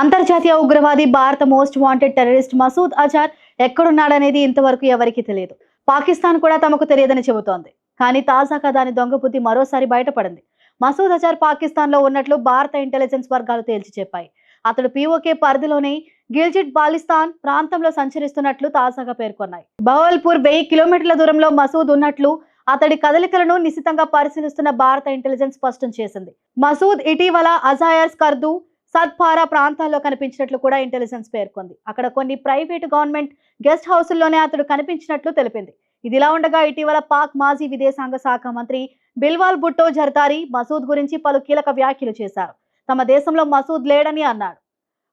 అంతర్జాతీయ ఉగ్రవాది భారత most wanted terrorist Masood Azhar ఎక్కడున్నాడనేది ఇంతవరకు ఎవరికీ తెలియదు. పాకిస్తాన్ కూడా తమకు తెలియదని చెబుతోంది. కానీ తాజాగా దాని దొంగబుద్ధి మరోసారి బయటపడింది. మసూద్ అజార్ పాకిస్తాన్లో ఉన్నట్లు భారత ఇంటెలిజెన్స్ వర్గాలు తేల్చి చెప్పాయి. అతడు పీఓకే పరిధిలోని గిల్జిట్ బాలిస్తాన్ ప్రాంతంలో సంచరిస్తున్నట్లు తాజాగా పేర్కొన్నాయి. బవల్పూర్ వెయ్యి కిలోమీటర్ల దూరంలో మసూద్ ఉన్నట్లు అతడి కదలికలను నిశితంగా పరిశీలిస్తున్న భారత ఇంటెలిజెన్స్ స్పష్టం చేసింది. మసూద్ ఇటీవల అజాయర్ స్కర్దు సద్పారా ప్రాంతాల్లో కనిపించినట్లు కూడా ఇంటెలిజెన్స్ పేర్కొంది. అక్కడ కొన్ని ప్రైవేటు గవర్నమెంట్ గెస్ట్ హౌసుల్లోనే అతడు కనిపించినట్లు తెలిపింది. ఇదిలా ఉండగా ఇటీవల పాక్ మాజీ విదేశాంగ శాఖ మంత్రి బిల్వాల్ భుట్టో జర్దారి మసూద్ గురించి పలు కీలక వ్యాఖ్యలు చేశారు. తమ దేశంలో మసూద్ లేడని అన్నాడు.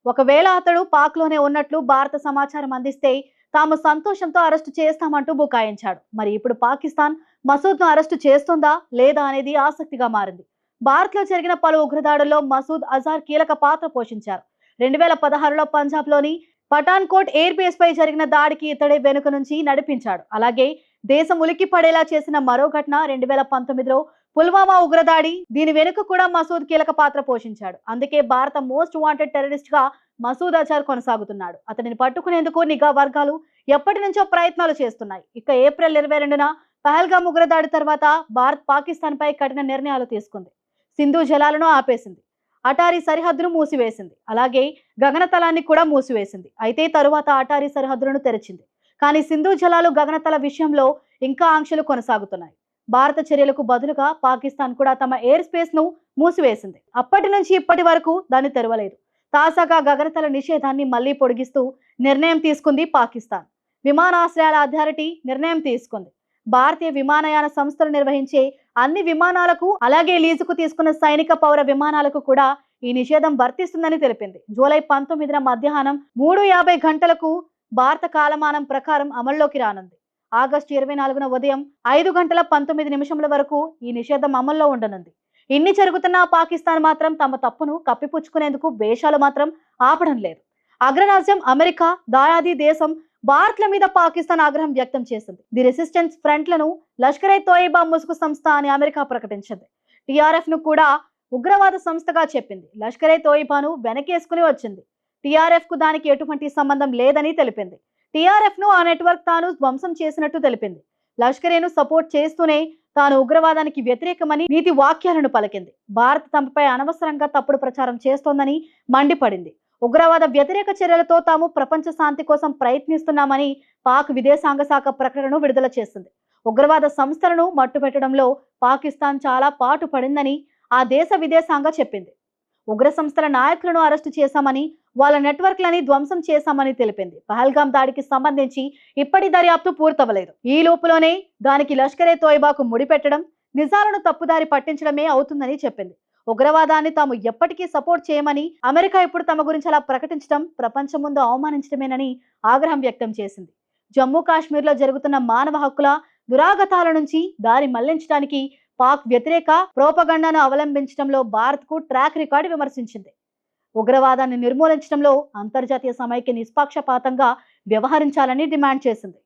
ఒకవేళ అతడు పాక్లోనే ఉన్నట్లు భారత సమాచారం అందిస్తే తాము సంతోషంతో అరెస్టు చేస్తామంటూ బుకాయించాడు. మరి ఇప్పుడు పాకిస్తాన్ మసూద్ను అరెస్టు చేస్తుందా లేదా అనేది ఆసక్తిగా మారింది. భారత్లో జరిగిన పలు ఉగ్రదాడుల్లో మసూద్ అజార్ కీలక పాత్ర పోషించారు. రెండు వేల పదహారులో పంజాబ్లోని పఠాన్కోట్ ఎయిర్ బేస్ పై జరిగిన దాడికి ఇతడే వెనుక నుంచి నడిపించాడు. అలాగే దేశం ఉలిక్కి పడేలా చేసిన మరో ఘటన రెండు వేల పంతొమ్మిదిలో పుల్వామా ఉగ్రదాడి దీని వెనుక కూడా మసూద్ కీలక పాత్ర పోషించాడు. అందుకే భారత మోస్ట్ వాంటెడ్ టెర్రరిస్ట్గా మసూద్ అజార్ కొనసాగుతున్నాడు. అతనిని పట్టుకునేందుకు నిఘా వర్గాలు ఎప్పటి నుంచో ప్రయత్నాలు చేస్తున్నాయి. ఇక ఏప్రిల్ ఇరవై రెండున పహల్గామ్ ఉగ్రదాడి తర్వాత భారత్ పాకిస్తాన్ పై కఠిన నిర్ణయాలు తీసుకుంది. సింధు జలాలను ఆపేసింది. అటారీ సరిహద్దును మూసివేసింది. అలాగే గగనతలాన్ని కూడా మూసివేసింది. అయితే తరువాత అటారీ సరిహద్దులను తెరిచింది. కానీ సింధు జలాలు గగనతల విషయంలో ఇంకా ఆంక్షలు కొనసాగుతున్నాయి. భారత చర్యలకు బదులుగా పాకిస్తాన్ కూడా తమ ఎయిర్ స్పేస్ను మూసివేసింది. అప్పటి నుంచి ఇప్పటి వరకు దాన్ని తెరవలేదు. తాజాగా గగనతల నిషేధాన్ని మళ్ళీ పొడిగిస్తూ నిర్ణయం తీసుకుంది పాకిస్తాన్. విమానాశ్రయాల అథారిటీ నిర్ణయం తీసుకుంది. భారతీయ విమానయాన సంస్థలు నిర్వహించే అన్ని విమానాలకు అలాగే లీజుకు తీసుకున్న సైనిక పౌర విమానాలకు కూడా ఈ నిషేధం వర్తిస్తుందని తెలిపింది. జూలై పంతొమ్మిదిన మధ్యాహ్నం మూడు యాభై గంటలకు భారత కాలమానం ప్రకారం అమల్లోకి రానుంది. ఆగస్టు ఇరవై నాలుగున ఉదయం ఐదు గంటల పంతొమ్మిది నిమిషముల వరకు ఈ నిషేధం అమల్లో ఉండనుంది. ఇన్ని జరుగుతున్నా పాకిస్తాన్ మాత్రం తమ తప్పును కప్పిపుచ్చుకునేందుకు వేషాలు మాత్రం ఆపడం లేదు. అగ్రరాజ్యం అమెరికా దాయాది దేశం భారత్ల మీద పాకిస్తాన్ ఆగ్రహం వ్యక్తం చేసింది. ది రెసిస్టెన్స్ ఫ్రంట్లను లష్కరే తోయిబా ముసుగు సంస్థ అని అమెరికా ప్రకటించింది. టిఆర్ఎఫ్ను కూడా ఉగ్రవాద సంస్థగా చెప్పింది. లష్కరే తోయిబాను వెనకేసుకుని వచ్చింది. టిఆర్ఎఫ్కు దానికి ఎటువంటి సంబంధం లేదని తెలిపింది. టిఆర్ఎఫ్ను ఆ నెట్వర్క్ తాను ధ్వంసం చేసినట్టు తెలిపింది. లష్కరేను సపోర్ట్ చేస్తూనే తాను ఉగ్రవాదానికి వ్యతిరేకమని నీతి వాక్యాలను పలికింది. భారత్ తమపై అనవసరంగా తప్పుడు ప్రచారం చేస్తోందని మండిపడింది. ఉగ్రవాద వ్యతిరేక చర్యలతో తాము ప్రపంచ శాంతి కోసం ప్రయత్నిస్తున్నామని పాక్ విదేశాంగ శాఖ ప్రకటనను విడుదల చేసింది. ఉగ్రవాద సంస్థలను మట్టుపెట్టడంలో పాకిస్తాన్ చాలా పాటు పడిందని ఆ దేశ విదేశాంగ చెప్పింది. ఉగ్ర సంస్థల నాయకులను అరెస్టు చేశామని వాళ్ళ నెట్వర్క్లని ధ్వంసం చేశామని తెలిపింది. పహల్గాం దాడికి సంబంధించి ఇప్పటి దర్యాప్తు పూర్తవలేదు ఈ లోపులోనే దానికి లష్కరే తోయబాకు ముడిపెట్టడం నిజాలను తప్పుదారి పట్టించడమే అవుతుందని చెప్పింది. ఉగ్రవాదాన్ని తాము ఎప్పటికీ సపోర్ట్ చేయమని అమెరికా ఇప్పుడు తమ గురించి అలా ప్రకటించడం ప్రపంచం ముందు అవమానించడమేనని ఆగ్రహం వ్యక్తం చేసింది. జమ్మూ కాశ్మీర్లో జరుగుతున్న మానవ హక్కుల దురాగతాల నుంచి దారి మళ్ళించడానికి పాక్ వ్యతిరేక ప్రోపగండాను అవలంబించడంలో భారత్కు ట్రాక్ రికార్డు విమర్శించింది. ఉగ్రవాదాన్ని నిర్మూలించడంలో అంతర్జాతీయ సమైక్య నిష్పాక్షపాతంగా వ్యవహరించాలని డిమాండ్ చేసింది.